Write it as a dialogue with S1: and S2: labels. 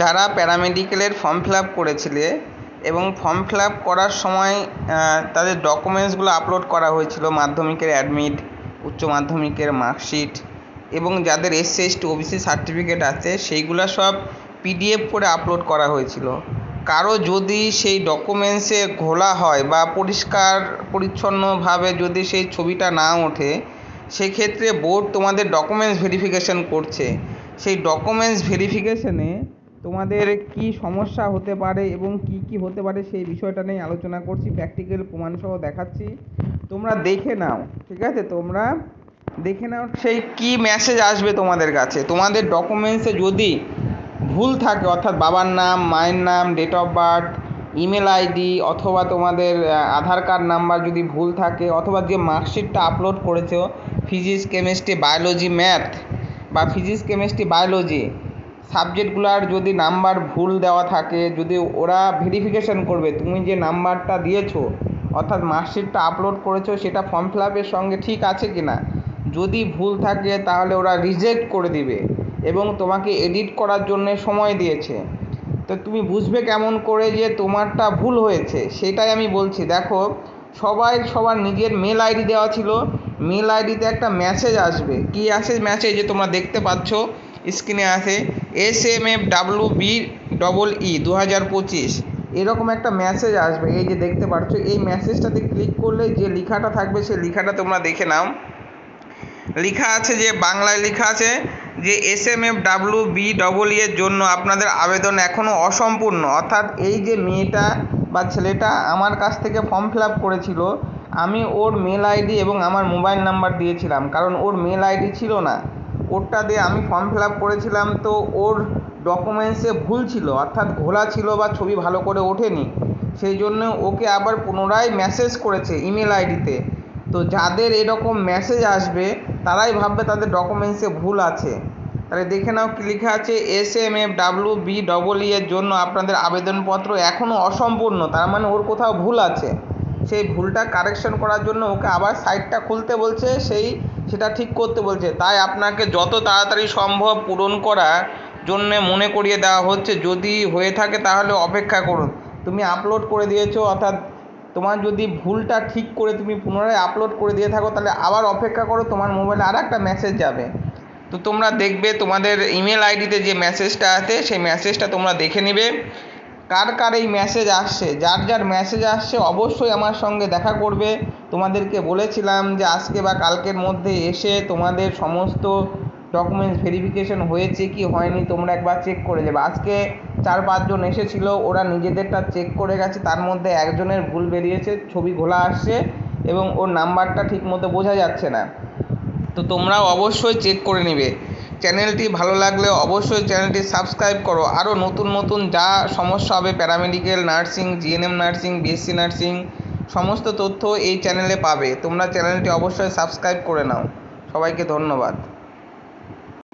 S1: যারা প্যারামেডিকেলের form fill up করেছিলে এবং ফর্ম ফিল আপ করার সময় তাদের ডকুমেন্টসগুলো আপলোড করা হয়েছিল, মাধ্যমিকের অ্যাডমিট উচ্চ মাধ্যমিকের মার্কশিট এবং যাদের এসসি এসটি ওবিসি সার্টিফিকেট আছে, সেইগুলো সব পিডিএফ করে আপলোড করা হয়েছিল। কারও যদি সেই ডকুমেন্টসে ঘোলা হয় বা পরিষ্কার, পরিচ্ছন্নভাবে যদি সেই ছবিটা না ওঠে, সেক্ষেত্রে বোর্ড তোমাদের ডকুমেন্টস ভেরিফিকেশন করছে। সেই ডকুমেন্টস ভেরিফিকেশনে তোমাদের কী সমস্যা হতে পারে এবং কী কী হতে পারে সেই বিষয়টা নিয়ে আলোচনা করছি প্র্যাকটিক্যাল প্রমাণসহ দেখাচ্ছি। তোমরা দেখে নাও, ঠিক আছে? তোমরা দেখে নাও সেই কী মেসেজ আসবে তোমাদের কাছে। তোমাদের ডকুমেন্টসে যদি ভুল থাকে, অর্থাৎ বাবার নাম, মায়ের নাম date of birth email ID অথবা তোমাদের আধার কার্ড নাম্বার যদি ভুল থাকে, অথবা যে মার্কশিটটা আপলোড করেছ ফিজিক্স কেমিস্ট্রি বায়োলজি ম্যাথ বা ফিজিক্স কেমিস্ট্রি বায়োলজি সাবজেক্টগুলোর যদি নাম্বার ভুল দেওয়া থাকে, যদি ওরা ভেরিফিকেশন করবে, তুমি যে নাম্বারটা দিয়েছ, অর্থাৎ মার্কশিটটা আপলোড করেছ, সেটা ফর্ম ফিল আপের সঙ্গে ঠিক আছে কি না যদি ভুল থাকে তাহলে ওরা রিজেক্ট করে দিবে এবং তোমাকে এডিট করার জন্যে সময় দিয়েছে। তো তুমি বুঝবে কেমন করে যে তোমারটা ভুল হয়েছে, সেটাই আমি বলছি। দেখো, সবাই, সবার নিজের মেল আইডি দেওয়া ছিল। মেল আইডিতে একটা মেসেজ আসবে। কী আসে? মেসেজ যে তোমরা দেখতে পাচ্ছ স্ক্রিনে আসে। S M F W B double E দু হাজার পঁচিশ। এরকম একটা মেসেজ আসবে, এই যে দেখতে পাচ্ছ, এই মেসেজটাতে ক্লিক করলে যে লেখাটা থাকবে, সেই লেখাটা তোমরা দেখে নাও। লেখা আছে যে, বাংলায় লেখা আছে যে, S M F W B double এর জন্য আপনাদের আবেদন এখনও অসম্পূর্ণ। অর্থাৎ এই যে মেয়েটা বা ছেলেটা আমার কাছ থেকে ফর্ম ফিল আপ করেছিল, আমি ওর মেল আইডি এবং আমার মোবাইল নাম্বার দিয়েছিলাম। কারণ ওর মেল আইডি ছিল না। ওরটা দিয়ে আমি ফর্ম ফিল আপ করেছিলাম, তো ওর ডকুমেন্টসে ভুল ছিল, অর্থাৎ ঘোলা ছিল বা ছবি ভালো করে ওঠেনি। সেই জন্য ওকে আবার পুনরায় মেসেজ করেছে ইমেল আইডিতে তো। যাদের এরকম মেসেজ আসবে, তারাই ভাববে তাদের ডকুমেন্টসে ভুল আছে। তাহলে দেখে নাও কী লেখা আছে S M F W B double E এর জন্য আপনাদের আবেদনপত্র এখনও অসম্পূর্ণ, তার মানে ওর কোথাও ভুল আছে। সেই ভুলটা কারেকশন করার জন্য ওকে আবার সাইটটা খুলতে বলছে, সেই সেটা ঠিক করতে বলছে। তাই আপনাকে যত তাড়াতাড়ি সম্ভব পূরণ করার জন্যে মনে করিয়ে দেওয়া হচ্ছে। যদি হয়ে থাকে তাহলে অপেক্ষা করুন। তুমি আপলোড করে দিয়েছ, অর্থাৎ তোমার যদি ভুলটা ঠিক করে তুমি পুনরায় আপলোড করে দিয়ে থাকো, তাহলে আবার অপেক্ষা করো, তোমার মোবাইলে আর একটা মেসেজ যাবে। তো তোমরা দেখবে তোমাদের ইমেল আইডিতে যে মেসেজটা আছে, সেই মেসেজটা তোমরা দেখে নেবে। কার কার এই মেসেজ আসছে? যার যার মেসেজ আসছে, অবশ্যই আমার সঙ্গে দেখা করবে। তোমাদেরকে বলেছিলাম যে আজকে বা কালকের মধ্যে এসে তোমাদের সমস্ত ডকুমেন্টস ভেরিফিকেশন হয়েছে কি হয়নি তোমরা একবার চেক করে যাবে আজকে চার পাঁচজন এসেছিল, ওরা নিজেদেরটা চেক করে গেছে, তার মধ্যে একজনের ভুল বেরিয়েছে, ছবি ঘোলা আসছে এবং ওর নাম্বারটা ঠিক মতো বোঝা যাচ্ছে না। তো তোমরাও অবশ্যই চেক করে নেবে। চ্যানেলটি ভালো লাগলে অবশ্যই চ্যানেলটি সাবস্ক্রাইব করো। আরও নতুন নতুন যা সমস্যা হবে paramedical nursing GNM nursing BSc nursing সমস্ত তথ্য এই চ্যানেলে পাবে। তোমরা চ্যানেলটি অবশ্যই সাবস্ক্রাইব করে নাও। সবাইকে ধন্যবাদ।